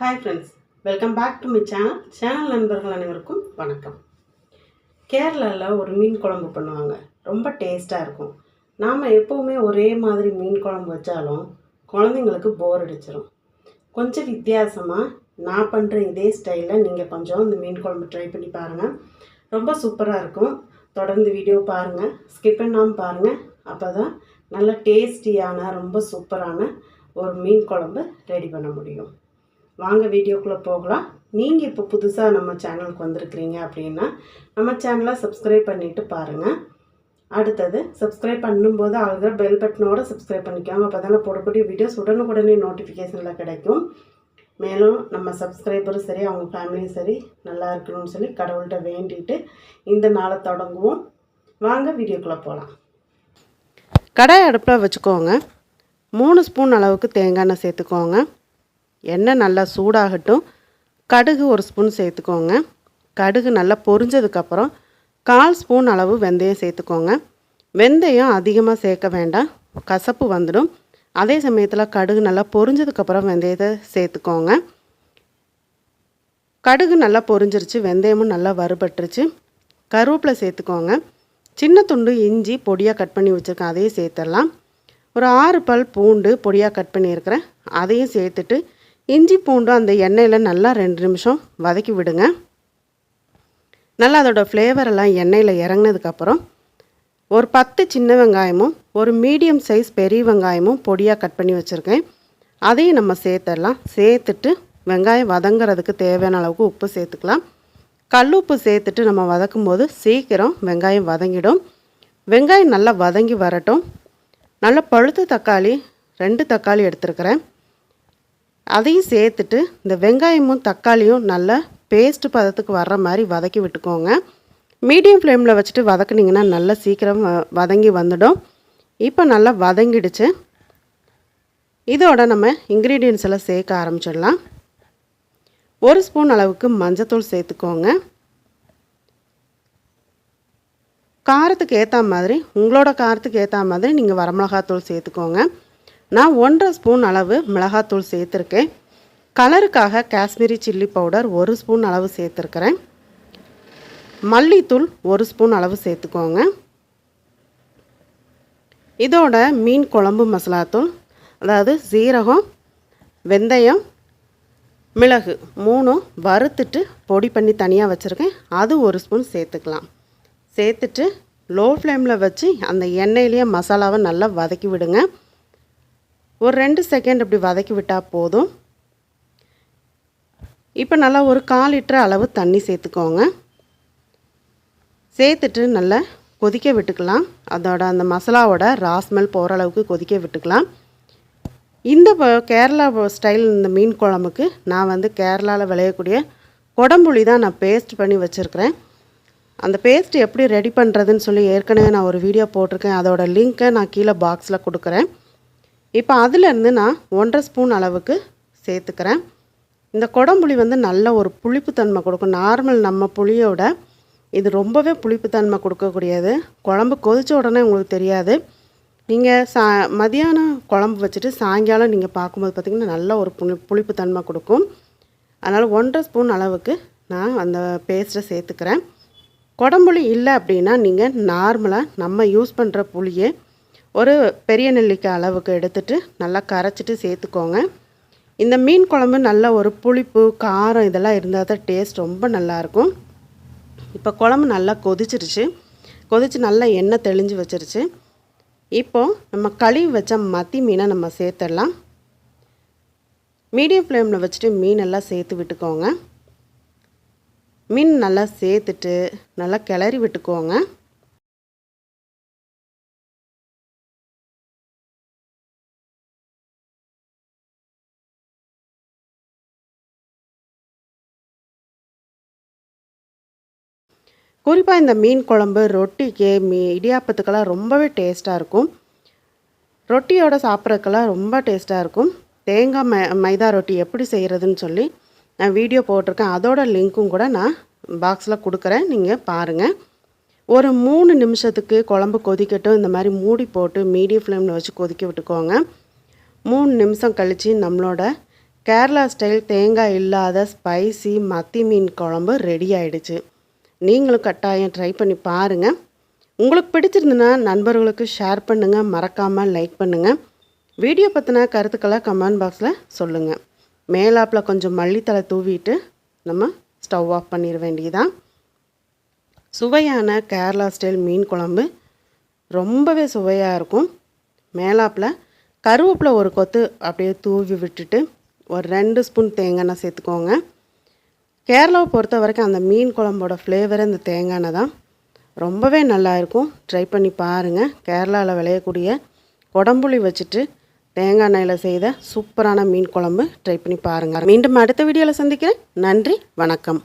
Hi friends welcome back to my channel channel நண்பர்கள் அனைவருக்கும் வணக்கம். கேரளாவில் ஒரு மீன் குழம்பு பண்ணுவாங்க. ரொம்ப டேஸ்ட்டாக இருக்கும். நாம் எப்போவுமே ஒரே மாதிரி மீன் குழம்பு வச்சாலும் குழந்தைங்களுக்கு போர் அடிச்சிடும் கொஞ்சம் வித்தியாசமாக நான் பண்ணுற இதே ஸ்டைலில் நீங்கள் கொஞ்சம் இந்த மீன் குழம்பு ட்ரை பண்ணி பாருங்கள் ரொம்ப சூப்பராக இருக்கும். தொடர்ந்து வீடியோ பாருங்கள் ஸ்கிப் பண்ணாமல் பாருங்கள் அப்போ தான் நல்ல டேஸ்டியான ரொம்ப சூப்பரான ஒரு மீன் குழம்பு ரெடி பண்ண முடியும். வாங்க வீடியோக்குள்ளே போகலாம். நீங்கள் இப்போ புதுசாக நம்ம சேனலுக்கு வந்திருக்கிறீங்க அப்படின்னா நம்ம சேனலை சப்ஸ்கிரைப் பண்ணிவிட்டு பாருங்கள் அடுத்தது சப்ஸ்கிரைப் பண்ணும்போது ஆகிற பெல் பட்டனோட சப்ஸ்கிரைப் பண்ணிக்கோங்க. அப்போ தானே போடக்கூடிய வீடியோஸ் உடனுக்குடனே நோட்டிஃபிகேஷனில் கிடைக்கும். மேலும் நம்ம சப்ஸ்கிரைபரும் சரி அவங்க ஃபேமிலியும் சரி நல்லா இருக்கணும்னு சொல்லி கடவுள்கிட்ட வேண்டிட்டு இந்த நாளை தொடங்குவோம். வாங்க வீடியோக்குள்ளே போகலாம் கடாய் அடுப்பில் வச்சுக்கோங்க. மூணு ஸ்பூன் அளவுக்கு தேங்காய் எண்ணெய் சேர்த்துக்கோங்க. எண்ணெய் நல்லா சூடாகட்டும். கடுகு ஒரு ஸ்பூன் சேர்த்துக்கோங்க. கடுகு நல்லா பொரிஞ்சதுக்கப்புறம் கால் ஸ்பூன் அளவு வெந்தயம் சேர்த்துக்கோங்க. வெந்தயம் அதிகமாக சேர்க்க வேண்டாம். கசப்பு வந்துடும். அதே சமயத்தில் கடுகு நல்லா பொரிஞ்சதுக்கப்புறம் வெந்தயத்தை சேர்த்துக்கோங்க. கடுகு நல்லா பொரிஞ்சிருச்சு. வெந்தயமும் நல்லா வறுபட்டுருச்சு. கருவேப்பிலை சேர்த்துக்கோங்க. சின்ன துண்டு இஞ்சி பொடியாக கட் பண்ணி வச்சுருக்கேன். அதையும் சேர்த்துடலாம். ஒரு ஆறு பல் பூண்டு பொடியாக கட் பண்ணியிருக்கிறேன். அதையும் சேர்த்துட்டு இஞ்சி பூண்டும் அந்த எண்ணெயில் நல்லா ரெண்டு நிமிஷம் வதக்கி விடுங்க. நல்லா அதோடய ஃப்ளேவர் எல்லாம் எண்ணெயில் இறங்கினதுக்கப்புறம் ஒரு பத்து சின்ன வெங்காயமும் ஒரு மீடியம் சைஸ் பெரிய வெங்காயமும் பொடியாக கட் பண்ணி வச்சுருக்கேன். அதையும் நம்ம சேர்த்துடலாம். சேர்த்துட்டு வெங்காயம் வதங்குறதுக்கு தேவையான அளவுக்கு உப்பு சேர்த்துக்கலாம். கல் உப்பு சேர்த்துட்டு நம்ம வதக்கும் போது சீக்கிரம் வெங்காயம் வதங்கிடும். வெங்காயம் நல்லா வதங்கி வரட்டும். நல்லா பழுத்த தக்காளி ரெண்டு தக்காளி எடுத்துருக்கிறேன். அதையும் சேர்த்துட்டு இந்த வெங்காயமும் தக்காளியும் நல்லா பேஸ்ட் பதத்துக்கு வர்ற மாதிரி வதக்கி விட்டுக்கோங்க. மீடியம் ஃப்ளேமில் வச்சுட்டு வதக்குனிங்கன்னா நல்லா சீக்கிரம் வ- வதங்கி வந்துடும். இப்போ நல்லா வதங்கிடுச்சு. இதோட நம்ம இன்க்ரீடியன்ஸ் எல்லாம் சேர்க்க ஆரம்பிச்சிடலாம். ஒரு ஸ்பூன் அளவுக்கு மஞ்சத்தூள் சேர்த்துக்கோங்க. காரத்துக்கு ஏற்ற மாதிரி உங்களோட காரத்துக்கு ஏற்ற மாதிரி நீங்கள் வரமிளகாத்தூள் சேர்த்துக்கோங்க. நான் ஒன்றரை ஸ்பூன் அளவு மிளகாத்தூள் சேர்த்துருக்கேன். கலருக்காக காஷ்மீரி சில்லி பவுடர் ஒரு ஸ்பூன் அளவு சேர்த்துருக்கிறேன். மல்லித்தூள் ஒரு ஸ்பூன் அளவு சேர்த்துக்கோங்க. இதோட மீன் குழம்பு மசாலாத்தூள் அதாவது சீரகம் வெந்தயம் மிளகு மூணும் வறுத்துட்டு பொடி பண்ணி தனியாக வச்சுருக்கேன். அது ஒரு ஸ்பூன் சேர்த்துக்கலாம். சேர்த்துட்டு லோ ஃப்ளேமில் வச்சு அந்த எண்ணெயிலேயே மசாலாவை நல்லா வதக்கி விடுங்க. ஒரு ரெண்டு செகண்ட் இப்படி வதக்கி விட்டால் போதும். இப்போ நல்லா ஒரு கால் லிட்டர் அளவு தண்ணி சேர்த்துக்கோங்க. சேர்த்துட்டு நல்லா கொதிக்க விட்டுக்கலாம். அதோட அந்த மசாலாவோட ராஸ்மெல் போகிற அளவுக்கு கொதிக்க விட்டுக்கலாம். இந்த கேரளா ஸ்டைல் இந்த மீன் குழம்புக்கு நான் வந்து கேரளாவில் விளையக்கூடிய கொடம்புளி தான் நான் பேஸ்ட் பண்ணி வச்சுருக்கிறேன். அந்த பேஸ்ட் எப்படி ரெடி பண்ணுறதுன்னு சொல்லி ஏற்கனவே நான் ஒரு வீடியோ போட்டிருக்கேன். அதோட லிங்க்கை நான் கீழே பாக்ஸில் கொடுக்குறேன். இப்போ அதிலேருந்து நான் ஒன்றரை ஸ்பூன் அளவுக்கு சேர்த்துக்கிறேன். இந்த குடம்புளி வந்து நல்ல ஒரு புளிப்புத்தன்மை கொடுக்கும். நார்மல் நம்ம புளியோட இது ரொம்பவே புளிப்புத்தன்மை கொடுக்கக்கூடியது. குழம்பு கொதித்த உடனே உங்களுக்கு தெரியாது. நீங்கள் சா மதியானம் குழம்பு வச்சுட்டு சாயங்காலம் நீங்கள் பார்க்கும்போது பார்த்திங்கன்னா நல்ல ஒரு புளி புளிப்புத்தன்மை கொடுக்கும். அதனால் ஒன்றரை ஸ்பூன் அளவுக்கு நான் அந்த பேஸ்ட்டை சேர்த்துக்கிறேன். குடம்புளி இல்லை அப்படின்னா நீங்கள் நார்மலாக நம்ம யூஸ் பண்ணுற புளியை ஒரு பெரிய நெல்லிக்காய் அளவுக்கு எடுத்துட்டு நல்லா கரைச்சிட்டு சேர்த்துக்கோங்க. இந்த மீன் குழம்பு நல்ல ஒரு புளிப்பு காரம் இதெல்லாம் இருந்தால் தான் டேஸ்ட் ரொம்ப நல்லாயிருக்கும் இப்போ குழம்பு நல்லா கொதிச்சிருச்சு. கொதித்து நல்லா எண்ணெய் தெளிஞ்சு வச்சிருச்சு. இப்போது நம்ம கழுவி வச்ச மத்தி மீனை நம்ம சேர்த்துடலாம். மீடியம் ஃப்ளேமில் வச்சுட்டு மீனெல்லாம் சேர்த்து விட்டுக்கோங்க. மீன் நல்லா சேர்த்துட்டு நல்லா கிளறி விட்டுக்கோங்க. குறிப்பாக இந்த மீன் குழம்பு ரொட்டிக்கு மீ இடியாப்பத்துக்கெல்லாம் ரொம்பவே டேஸ்ட்டாக இருக்கும். ரொட்டியோட சாப்பிட்றதுக்கெல்லாம் ரொம்ப டேஸ்ட்டாக இருக்கும். தேங்காய் மை மைதா ரொட்டி எப்படி செய்கிறதுன்னு சொல்லி நான் வீடியோ போட்டிருக்கேன். அதோட லிங்க்கும் கூட நான் பாக்ஸில் கொடுக்குறேன். நீங்கள் பாருங்கள் ஒரு மூணு நிமிஷத்துக்கு குழம்பு கொதிக்கட்டும். இந்த மாதிரி மூடி போட்டு மீடியம் ஃப்ளேமில் வச்சு கொதிக்க விட்டுக்கோங்க. மூணு நிமிஷம் கழித்து நம்மளோட கேரளா ஸ்டைல் தேங்காய் இல்லாத ஸ்பைசி மத்தி மீன் குழம்பு ரெடி ஆயிடுச்சு. நீங்களும் கட்டாயம் ட்ரை பண்ணி பாருங்கள் உங்களுக்கு பிடிச்சிருந்துன்னா நண்பர்களுக்கு ஷேர் பண்ணுங்கள் மறக்காமல் லைக் பண்ணுங்கள் வீடியோ பற்றின கருத்துக்களை கமெண்ட் பாக்ஸில் சொல்லுங்கள் மேலாப்பில் கொஞ்சம் மல்லித்தலை தூவிட்டு நம்ம ஸ்டவ் ஆஃப் பண்ணிட வேண்டியதான் சுவையான கேரளா ஸ்டைல் மீன் குழம்பு ரொம்பவே சுவையாக இருக்கும். மேலாப்பில் கருவேப்பிலை ஒரு கொத்து அப்படியே தூவி விட்டுட்டு ஒரு ரெண்டு ஸ்பூன் தேங்காய் எண்ணெய் சேர்த்துக்கோங்க. கேரளாவை பொறுத்த வரைக்கும் அந்த மீன் குழம்போட ஃப்ளேவர் இந்த தேங்காய் எண்ணெய் தான். ரொம்பவே நல்லா இருக்கும். ட்ரை பண்ணி பாருங்கள் கேரளாவில் விளையக்கூடிய குடம்புளி வச்சுட்டு தேங்காய் எண்ணெயில் செய்த சூப்பரான மீன் குழம்பு. ட்ரை பண்ணி பாருங்கள் மீண்டும் அடுத்த வீடியோவில் சந்திக்கிறேன். நன்றி வணக்கம்.